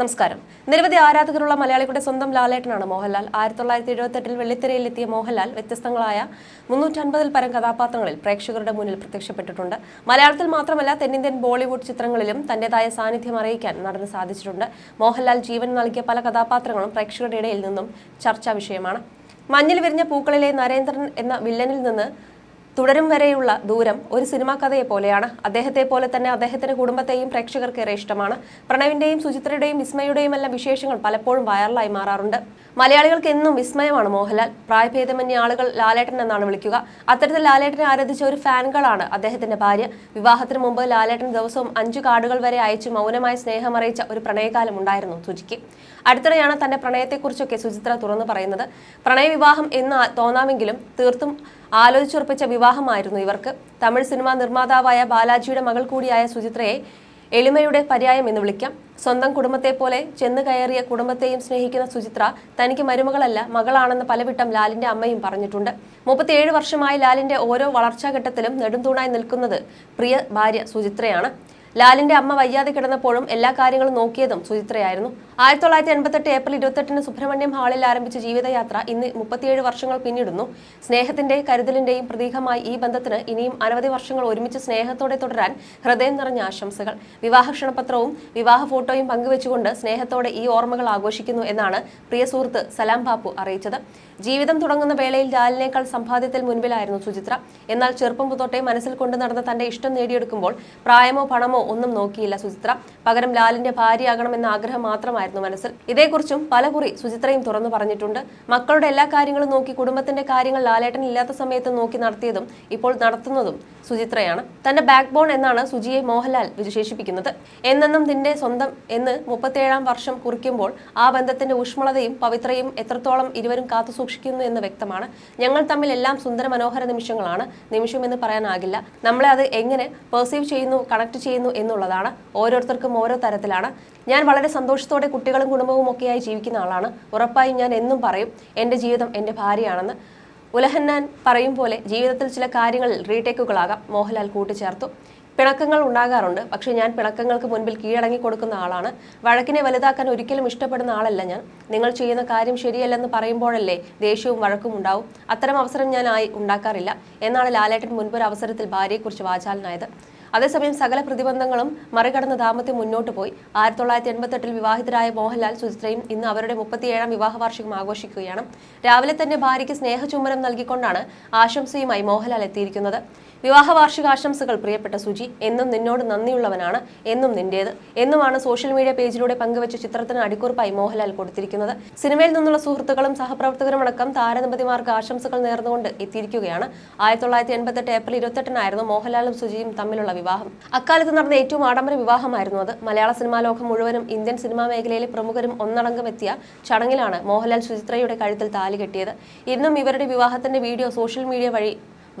നമസ്കാരം. നിരവധി ആരാധകരുള്ള മലയാളികളുടെ സ്വന്തം ലാലേട്ടനാണ് മോഹൻലാൽ. ആയിരത്തി തൊള്ളായിരത്തി എഴുപത്തെട്ടിൽ വെള്ളിത്തിരയിലെത്തിയ മോഹൻലാൽ വ്യത്യസ്തങ്ങളായ മുന്നൂറ്റൻപതിൽ പരം കഥാപാത്രങ്ങളിൽ പ്രേക്ഷകരുടെ മുന്നിൽ പ്രത്യക്ഷപ്പെട്ടിട്ടുണ്ട്. മലയാളത്തിൽ മാത്രമല്ല തെന്നിന്ത്യൻ ബോളിവുഡ് ചിത്രങ്ങളിലും തന്റേതായ സാന്നിധ്യം അറിയിക്കാൻ നടന് സാധിച്ചിട്ടുണ്ട്. മോഹൻലാൽ ജീവൻ നൽകിയ പല കഥാപാത്രങ്ങളും പ്രേക്ഷകരുടെ ഇടയിൽ നിന്നും ചർച്ചാ വിഷയമാണ്. മഞ്ഞിൽ വിരിഞ്ഞ പൂക്കളിലെ നരേന്ദ്രൻ എന്ന വില്ലനിൽ നിന്ന് തുടരും വരെയുള്ള ദൂരം ഒരു സിനിമാ കഥയെ പോലെയാണ്. അദ്ദേഹത്തെ പോലെ തന്നെ അദ്ദേഹത്തിന്റെ കുടുംബത്തെയും പ്രേക്ഷകർക്കേറെ ഇഷ്ടമാണ്. പ്രണവിന്റെയും സുചിത്രയുടെയും വിസ്മയുടെയും എല്ലാം വിശേഷങ്ങൾ പലപ്പോഴും വൈറലായി മാറാറുണ്ട്. മലയാളികൾക്ക് എന്നും വിസ്മയമാണ് മോഹൻലാൽ. പ്രായഭേദമന്യ ആളുകൾ ലാലേട്ടൻ എന്നാണ് വിളിക്കുക. അത്തരത്തിൽ ലാലേട്ടനെ ആരാധിച്ച ഒരു ഫാനുകളാണ് അദ്ദേഹത്തിന്റെ ഭാര്യ. വിവാഹത്തിന് മുമ്പ് ലാലേട്ടൻ ദിവസവും അഞ്ചു കാർഡുകൾ വരെ അയച്ച് മൗനമായ സ്നേഹം അറിയിച്ച ഒരു പ്രണയകാലം ഉണ്ടായിരുന്നു സുജിക്ക് അടുത്തിടെയാണ് തന്റെ പ്രണയത്തെക്കുറിച്ചൊക്കെ സുചിത്ര തുറന്നു പറയുന്നത്. പ്രണയവിവാഹം എന്ന് തോന്നാമെങ്കിലും തീർത്തും ആലോചിച്ചുറപ്പിച്ച വിവാഹമായിരുന്നു ഇവർക്ക്. തമിഴ് സിനിമാ നിർമ്മാതാവായ ബാലാജിയുടെ മകൾ കൂടിയായ സുചിത്രയെ എളിമയുടെ പര്യായം എന്ന് വിളിക്കാം. സ്വന്തം കുടുംബത്തെ പോലെ ചെന്ന് കയറിയ കുടുംബത്തെയും സ്നേഹിക്കുന്ന സുചിത്ര തനിക്ക് മരുമകളല്ല മകളാണെന്ന് പലവിട്ടം ലാലിന്റെ അമ്മയും പറഞ്ഞിട്ടുണ്ട്. മുപ്പത്തിയേഴ് വർഷമായി ലാലിന്റെ ഓരോ വളർച്ചാഘട്ടത്തിലും നെടുംതൂണായി നിൽക്കുന്നത് പ്രിയ ഭാര്യ സുചിത്രയാണ്. ലാലിന്റെ അമ്മ വയ്യാതെ കിടന്നപ്പോഴും എല്ലാ കാര്യങ്ങളും നോക്കിയതും സുചിത്രയായിരുന്നു. ആയിരത്തി തൊള്ളായിരത്തി എൺപത്തെട്ട് ഏപ്രിൽ ഇരുപത്തെട്ടിന് സുബ്രഹ്മണ്യം ഹാളിൽ ആരംഭിച്ച ജീവിതയാത്ര ഇന്ന് മുപ്പത്തിയേഴ് വർഷങ്ങൾ പിന്നിടുന്നു. സ്നേഹത്തിന്റെ കരുതലിന്റെയും പ്രതീകമായി ഈ ബന്ധത്തിന് ഇനിയും അനവധി വർഷങ്ങൾ ഒരുമിച്ച് സ്നേഹത്തോടെ തുടരാൻ ഹൃദയം നിറഞ്ഞ ആശംസകൾ. വിവാഹ ക്ഷണപത്രവും വിവാഹ ഫോട്ടോയും പങ്കുവെച്ചുകൊണ്ട് സ്നേഹത്തോടെ ഈ ഓർമ്മകൾ ആഘോഷിക്കുന്നു എന്നാണ് പ്രിയ സുഹൃത്ത് സലാം ബാപ്പു അറിയിച്ചത്. ജീവിതം തുടങ്ങുന്ന വേളയിൽ ലാലിനേക്കാൾ സമ്പാദ്യത്തിൽ മുൻപിലായിരുന്നു സുചിത്ര. എന്നാൽ ചെറുപ്പം തൊട്ടേ മനസ്സിൽ കൊണ്ടു നടന്ന തന്റെ ഇഷ്ടം നേടിയെടുക്കുമ്പോൾ പ്രായമോ പണമോ ഒന്നും നോക്കിയില്ല സുചിത്ര. പകരം ലാലിന്റെ ഭാര്യയാകണമെന്ന ആഗ്രഹം മാത്രമായിരുന്നു. മനസ്സിൽ. ഇതേക്കുറിച്ചും പലകുറി സുചിത്രയും തുറന്നു പറഞ്ഞിട്ടുണ്ട്. മക്കളുടെ എല്ലാ കാര്യങ്ങളും നോക്കി കുടുംബത്തിന്റെ കാര്യങ്ങൾ ലാലേട്ടൻ ഇല്ലാത്ത സമയത്ത് നോക്കി നടത്തിയതും ഇപ്പോൾ നടത്തുന്നതും സുചിത്രയാണ്. തന്റെ ബാക്ക് ബോൺ എന്നാണ് സുജിയെ മോഹൻലാൽ വിശേഷിപ്പിക്കുന്നത്. എന്നെന്നും നിന്റെ സ്വന്തം എന്ന് മുപ്പത്തേഴാം വർഷം കുറിക്കുമ്പോൾ ആ ബന്ധത്തിന്റെ ഊഷ്മളതയും പവിത്രയും എത്രത്തോളം ഇരുവരും കാത്തു സൂക്ഷിക്കുന്നു എന്ന് വ്യക്തമാണ്. ഞങ്ങൾ തമ്മിൽ എല്ലാം സുന്ദര മനോഹര നിമിഷങ്ങളാണ്. നിമിഷം എന്ന് പറയാനാകില്ല. നമ്മളെ അത് എങ്ങനെ പെർസീവ് ചെയ്യുന്നു കണക്ട് ചെയ്യുന്നു എന്നുള്ളതാണ്. ഓരോരുത്തർക്കും ഓരോ തരത്തിലാണ്. ഞാൻ വളരെ സന്തോഷത്തോടെ കുട്ടികളും കുടുംബവും ഒക്കെയായി ജീവിക്കുന്ന ആളാണ്. ഉറപ്പായും ഞാൻ എന്നും പറയും എന്റെ ജീവിതം എന്റെ ഭാര്യയാണെന്ന്. ഉലഹന്നാൻ പറയും പോലെ ജീവിതത്തിൽ ചില കാര്യങ്ങളിൽ റീടേക്കുകളാകാം. മോഹൻലാൽ കൂട്ടിച്ചേർത്തു. പിണക്കങ്ങൾ ഉണ്ടാകാറുണ്ട് പക്ഷേ ഞാൻ പിണക്കങ്ങൾക്ക് മുൻപിൽ കീഴടങ്ങി കൊടുക്കുന്ന ആളാണ്. വഴക്കിനെ വലുതാക്കാൻ ഒരിക്കലും ഇഷ്ടപ്പെടുന്ന ആളല്ല ഞാൻ. നിങ്ങൾ ചെയ്യുന്ന കാര്യം ശരിയല്ലെന്ന് പറയുമ്പോഴല്ലേ ദേഷ്യവും വഴക്കും ഉണ്ടാവും? അത്തരം അവസരം ഞാൻ ആയി ഉണ്ടാക്കാറില്ല. എന്നാണ് ലാലേട്ടൻ മുൻപൊരു അവസരത്തിൽ ഭാര്യയെക്കുറിച്ച് വാചാലനായത്. അതേസമയം സകല പ്രതിബന്ധങ്ങളും മറികടന്ന് ദാമ്പത്യം മുന്നോട്ട് പോയി. ആയിരത്തി തൊള്ളായിരത്തി എൺപത്തെട്ടിൽ വിവാഹിതരായ മോഹൻലാൽ സുചിത്രയും ഇന്ന് അവരുടെ മുപ്പത്തിയേഴാം വിവാഹ വാർഷികം ആഘോഷിക്കുകയാണ്. രാവിലെ തന്നെ ഭാര്യയ്ക്ക് സ്നേഹചുംബനം നൽകിക്കൊണ്ടാണ് ആശംസയുമായി മോഹൻലാൽ എത്തിയിരിക്കുന്നത്. വിവാഹ വാർഷികാശംസകൾ പ്രിയപ്പെട്ട സുജി എന്നും നിന്നോട് നന്ദിയുള്ളവനാണ് എന്നും നിന്റേത്. എന്നുമാണ് സോഷ്യൽ മീഡിയ പേജിലൂടെ പങ്കുവച്ച ചിത്രത്തിന് അടിക്കുറിപ്പായി മോഹൻലാൽ കൊടുത്തിരിക്കുന്നത്. സിനിമയിൽ നിന്നുള്ള സുഹൃത്തുക്കളും സഹപ്രവർത്തകരുമടക്കം താരദമ്പതിമാർക്ക് ആശംസകൾ നേർന്നുകൊണ്ട് എത്തിയിരിക്കുകയാണ്. ആയിരത്തി തൊള്ളായിരത്തി എൺപത്തെട്ട് ഏപ്രിൽ ഇരുപത്തെട്ടിനായിരുന്നു മോഹൻലാലും സുജിയും തമ്മിലുള്ള വിവാഹം. അക്കാലത്ത് നടന്ന ഏറ്റവും ആഡംബര വിവാഹമായിരുന്നു അത്. മലയാള സിനിമാ ലോകം മുഴുവനും ഇന്ത്യൻ സിനിമാ മേഖലയിലെ പ്രമുഖരും ഒന്നടങ്കം എത്തിയ ചടങ്ങിലാണ് മോഹൻലാൽ സുചിത്രയുടെ കഴുത്തിൽ താലി കെട്ടിയത്. ഇന്നും ഇവരുടെ വിവാഹത്തിന്റെ വീഡിയോ സോഷ്യൽ മീഡിയ വഴി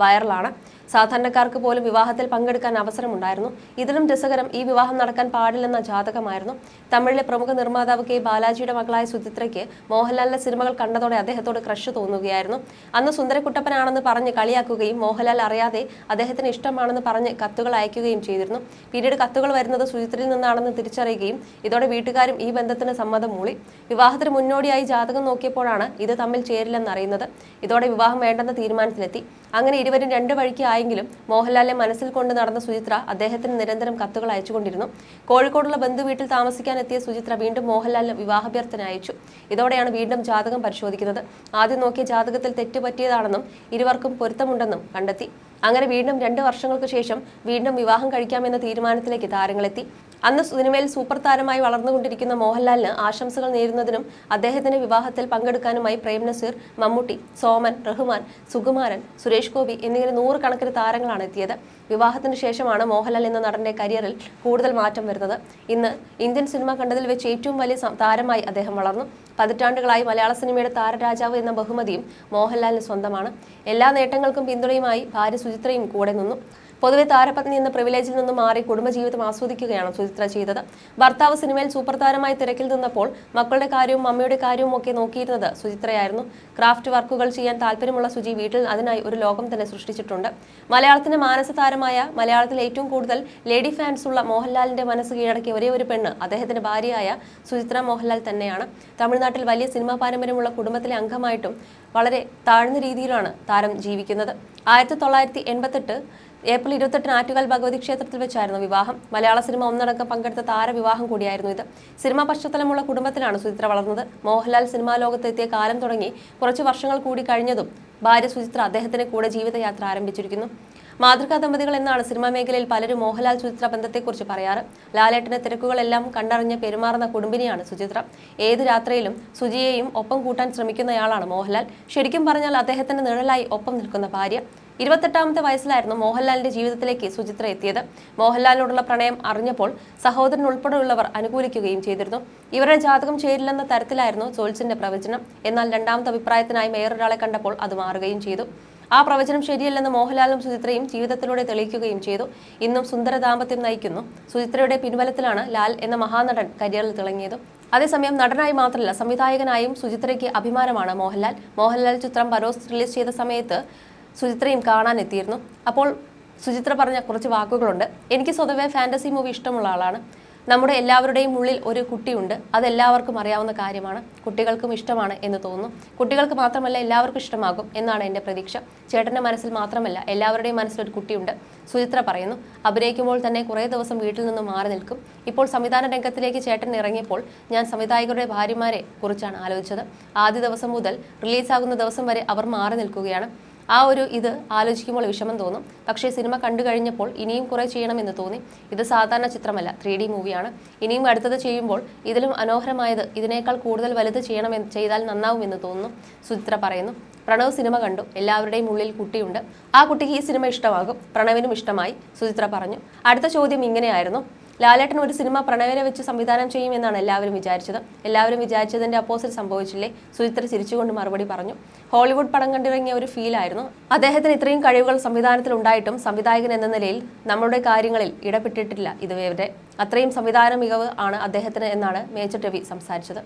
വൈറലാണ്. സാധാരണക്കാർക്ക് പോലും വിവാഹത്തിൽ പങ്കെടുക്കാൻ അവസരമുണ്ടായിരുന്നു. ഇതിലും രസകരം ഈ വിവാഹം നടക്കാൻ പാടില്ലെന്ന ജാതകമായിരുന്നു. തമിഴിലെ പ്രമുഖ നിർമ്മാതാവ് കെ ബാലാജിയുടെ മകളായ സുചിത്രയ്ക്ക് മോഹൻലാലിന്റെ സിനിമകൾ കണ്ടതോടെ അദ്ദേഹത്തോട് ക്രഷ് തോന്നുകയായിരുന്നു. അന്ന് സുന്ദരക്കുട്ടപ്പനാണെന്ന് പറഞ്ഞ് കളിയാക്കുകയും മോഹൻലാൽ അറിയാതെ അദ്ദേഹത്തിന് ഇഷ്ടമാണെന്ന് പറഞ്ഞ് കത്തുകൾ അയക്കുകയും ചെയ്തിരുന്നു. പിന്നീട് കത്തുകൾ വരുന്നത് സുചിത്രയിൽ നിന്നാണെന്ന് തിരിച്ചറിയുകയും ഇതോടെ വീട്ടുകാരും ഈ ബന്ധത്തിന് സമ്മതം മൂളി. വിവാഹത്തിന് മുന്നോടിയായി ജാതകം നോക്കിയപ്പോഴാണ് ഇത് തമ്മിൽ ചേരില്ലെന്നറിയുന്നത്. ഇതോടെ വിവാഹം വേണ്ടെന്ന തീരുമാനത്തിലെത്തി. അങ്ങനെ ഇരുവരും രണ്ട് വഴിക്ക് ആയെങ്കിലും മോഹൻലാലിനെ മനസ്സിൽ കൊണ്ട് നടന്ന സുചിത്ര അദ്ദേഹത്തിന് നിരന്തരം കത്തുകൾ അയച്ചുകൊണ്ടിരുന്നു. കോഴിക്കോടുള്ള ബന്ധുവീട്ടിൽ താമസിക്കാൻ എത്തിയ സുചിത്ര വീണ്ടും മോഹൻലാലിന് വിവാഹാഭ്യർത്ഥന അയച്ചു ഇതോടെയാണ് വീണ്ടും ജാതകം പരിശോധിക്കുന്നത്. ആദ്യം നോക്കിയ ജാതകത്തിൽ തെറ്റുപറ്റിയതാണെന്നും ഇരുവർക്കും പൊരുത്തമുണ്ടെന്നും കണ്ടെത്തി. അങ്ങനെ വീണ്ടും രണ്ട് വർഷങ്ങൾക്ക് ശേഷം വീണ്ടും വിവാഹം കഴിക്കാമെന്ന തീരുമാനത്തിലേക്ക് താരങ്ങളെത്തി. അന്ന് സിനിമയിൽ സൂപ്പർ താരമായി വളർന്നുകൊണ്ടിരിക്കുന്ന മോഹൻലാലിന് ആശംസകൾ നേരുന്നതിനും അദ്ദേഹത്തിന്റെ വിവാഹത്തിൽ പങ്കെടുക്കാനുമായി പ്രേം നസീർ മമ്മൂട്ടി സോമൻ റഹ്മാൻ സുകുമാരൻ സുരേഷ് ഗോപി എന്നിങ്ങനെ നൂറുകണക്കിന് താരങ്ങളാണ് എത്തിയത്. വിവാഹത്തിന് ശേഷമാണ് മോഹൻലാൽ എന്ന നടന്റെ കരിയറിൽ കൂടുതൽ മാറ്റം വരുന്നത്. ഇന്ന് ഇന്ത്യൻ സിനിമ കണ്ടതിൽ വെച്ച് ഏറ്റവും വലിയ താരമായി അദ്ദേഹം വളർന്നു. പതിറ്റാണ്ടുകളായി മലയാള സിനിമയുടെ താരരാജാവ് എന്ന ബഹുമതിയും മോഹൻലാലിന് സ്വന്തമാണ്. എല്ലാ നേട്ടങ്ങൾക്കും പിന്തുണയുമായി ഭാര്യ സുചിത്രയും കൂടെ നിന്നു. പൊതുവെ താരപത്നി എന്ന പ്രിവിലേജിൽ നിന്ന് മാറി കുടുംബജീവിതം ആസ്വദിക്കുകയാണ് സുചിത്ര ചെയ്തത്. ഭർത്താവ് സിനിമയിൽ സൂപ്പർ താരമായി തിരക്കിൽ നിന്നപ്പോൾ മക്കളുടെ കാര്യവും അമ്മയുടെ കാര്യവും ഒക്കെ നോക്കിയിരുന്നത് സുചിത്രയായിരുന്നു. ക്രാഫ്റ്റ് വർക്കുകൾ ചെയ്യാൻ താല്പര്യമുള്ള സുജി വീട്ടിൽ അതിനായി ഒരു ലോകം തന്നെ സൃഷ്ടിച്ചിട്ടുണ്ട്. മലയാളത്തിന്റെ മാനസ താരമായ മലയാളത്തിൽ ഏറ്റവും കൂടുതൽ ലേഡി ഫാൻസ് ഉള്ള മോഹൻലാലിന്റെ മനസ്സ് കീഴടക്കിയ ഒരേ ഒരു പെണ്ണ് അദ്ദേഹത്തിന്റെ ഭാര്യയായ സുചിത്ര മോഹൻലാൽ തന്നെയാണ്. തമിഴ്നാട്ടിൽ വലിയ സിനിമാ പാരമ്പര്യമുള്ള കുടുംബത്തിലെ അംഗമായിട്ടും വളരെ താഴ്ന്ന രീതിയിലാണ് താരം ജീവിക്കുന്നത്. ആയിരത്തി തൊള്ളായിരത്തി എൺപത്തെട്ട് ഏപ്രിൽ ഇരുപത്തെട്ടിന് ആറ്റുകാൽ ഭഗവതി ക്ഷേത്രത്തിൽ വെച്ചായിരുന്നു വിവാഹം. മലയാള സിനിമ ഒന്നടക്കം പങ്കെടുത്ത താരവിവാഹം കൂടിയായിരുന്നു ഇത്. സിനിമാ പശ്ചാത്തലമുള്ള കുടുംബത്തിലാണ് സുചിത്ര വളർന്നത്. മോഹൻലാൽ സിനിമാ ലോകത്തെത്തിയ കാലം തുടങ്ങി കുറച്ച് വർഷങ്ങൾ കൂടി കഴിഞ്ഞതും ഭാര്യ സുചിത്ര അദ്ദേഹത്തിന് കൂടെ ജീവിതയാത്ര ആരംഭിച്ചിരിക്കുന്നു. മാതൃകാ ദമ്പതികൾ എന്നാണ് സിനിമാ മേഖലയിൽ പലരും മോഹൻലാൽ സുചിത്ര ബന്ധത്തെക്കുറിച്ച് പറയാറ്. ലാലേട്ടന്റെ തിരക്കുകളെല്ലാം കണ്ടറിഞ്ഞ് പെരുമാറുന്ന കുടുംബിനിയാണ് സുചിത്ര. ഏത് രാത്രിയിലും സുജിയെയും ഒപ്പം കൂട്ടാൻ ശ്രമിക്കുന്നയാളാണ് മോഹൻലാൽ. ശരിക്കും പറഞ്ഞാൽ അദ്ദേഹത്തിന്റെ നിഴലായി ഒപ്പം നിൽക്കുന്ന ഭാര്യ. ഇരുപത്തെട്ടാമത്തെ വയസ്സിലായിരുന്നു മോഹൻലാലിന്റെ ജീവിതത്തിലേക്ക് സുചിത്ര എത്തിയത്. മോഹൻലാലിനോടുള്ള പ്രണയം അറിഞ്ഞപ്പോൾ സഹോദരൻ ഉൾപ്പെടെയുള്ളവർ അനുകൂലിക്കുകയും ചെയ്തിരുന്നു. ഇവരുടെ ജാതകം ചേരില്ലെന്ന തരത്തിലായിരുന്നു ജോൽസിന്റെ പ്രവചനം. എന്നാൽ രണ്ടാമത്തെ അഭിപ്രായത്തിനായി വേറൊരാളെ കണ്ടപ്പോൾ അത് മാറുകയും ചെയ്തു. ആ പ്രവചനം ശരിയല്ലെന്ന് മോഹൻലാലും സുചിത്രയും ജീവിതത്തിലൂടെ തെളിയിക്കുകയും ചെയ്തു. ഇന്നും സുന്ദര ദാമ്പത്യം നയിക്കുന്നു. സുചിത്രയുടെ പിൻബലത്തിലാണ് ലാൽ എന്ന മഹാനടൻ കരിയറിൽ തിളങ്ങിയത്. അതേസമയം നടനായി മാത്രമല്ല സംവിധായകനായും സുചിത്രയ്ക്ക് അഭിമാനമാണ് മോഹൻലാൽ. മോഹൻലാൽ ചിത്രം പരോസ് റിലീസ് ചെയ്ത സമയത്ത് സുചിത്രയും കാണാനെത്തിയിരുന്നു. അപ്പോൾ സുചിത്ര പറഞ്ഞ കുറച്ച് വാക്കുകളുണ്ട്. എനിക്ക് സ്വതവേ ഫാന്റസി മൂവി ഇഷ്ടമുള്ള ആളാണ്. നമ്മുടെ എല്ലാവരുടെയും ഉള്ളിൽ ഒരു കുട്ടിയുണ്ട്. അതെല്ലാവർക്കും അറിയാവുന്ന കാര്യമാണ്. കുട്ടികൾക്കും ഇഷ്ടമാണ് എന്ന് തോന്നുന്നു. കുട്ടികൾക്ക് മാത്രമല്ല എല്ലാവർക്കും ഇഷ്ടമാകും എന്നാണ് എന്റെ പ്രതീക്ഷ. ചേട്ടന്റെ മനസ്സിൽ മാത്രമല്ല എല്ലാവരുടെയും മനസ്സിലൊരു കുട്ടിയുണ്ട്. സുചിത്ര പറയുന്നു അഭിനയിക്കുമ്പോൾ തന്നെ കുറേ ദിവസം വീട്ടിൽ നിന്ന് മാറി നിൽക്കും. ഇപ്പോൾ സംവിധാന രംഗത്തിലേക്ക് ചേട്ടൻ ഇറങ്ങിയപ്പോൾ ഞാൻ സംവിധായകരുടെ ഭാര്യമാരെ കുറിച്ചാണ് ആലോചിച്ചത്. ആദ്യ ദിവസം മുതൽ റിലീസാകുന്ന ദിവസം വരെ അവർ മാറി നിൽക്കുകയാണ്. ആ ഒരു ഇത് ആലോചിക്കുമ്പോൾ വിഷമം തോന്നും. പക്ഷേ സിനിമ കണ്ടു കഴിഞ്ഞപ്പോൾ ഇനിയും കുറെ ചെയ്യണമെന്ന് തോന്നി. ഇത് സാധാരണ ചിത്രമല്ല ത്രീ ഡി മൂവിയാണ്. ഇനിയും അടുത്തത് ചെയ്യുമ്പോൾ ഇതിലും മനോഹരമായത് ഇതിനേക്കാൾ കൂടുതൽ വലുത് ചെയ്യണമെന്ന് ചെയ്താൽ നന്നാവുമെന്ന് തോന്നുന്നു സുചിത്ര പറയുന്നു. പ്രണവ് സിനിമ കണ്ടു എല്ലാവരുടെയും ഉള്ളിൽ കുട്ടിയുണ്ട്. ആ കുട്ടിക്ക് ഈ സിനിമ ഇഷ്ടമാകും പ്രണവിനും ഇഷ്ടമായി സുചിത്ര പറഞ്ഞു. അടുത്ത ചോദ്യം ഇങ്ങനെയായിരുന്നു. ലാലേട്ടൻ ഒരു സിനിമ പ്രണവിനെ വെച്ച് സംവിധാനം ചെയ്യുമെന്നാണ് എല്ലാവരും വിചാരിച്ചത്. എല്ലാവരും വിചാരിച്ചതിന്റെ അപ്പോസിറ്റ് സംഭവിച്ചില്ലേ? സുചിത്ര ചിരിച്ചുകൊണ്ട് മറുപടി പറഞ്ഞു. ഹോളിവുഡ് പടം കണ്ടിറങ്ങിയ ഒരു ഫീൽ ആയിരുന്നു. അദ്ദേഹത്തിന് ഇത്രയും കഴിവുകൾ സംവിധാനത്തിൽ ഉണ്ടായിട്ടും സംവിധായകൻ എന്ന നിലയിൽ നമ്മുടെ കാര്യങ്ങളിൽ ഇടപെട്ടിട്ടില്ല ഇതുവരെ. അത്രയും സംവിധാന മികവ് ആണ് അദ്ദേഹത്തിന് എന്നാണ് മേജർ രവി സംസാരിച്ചത്.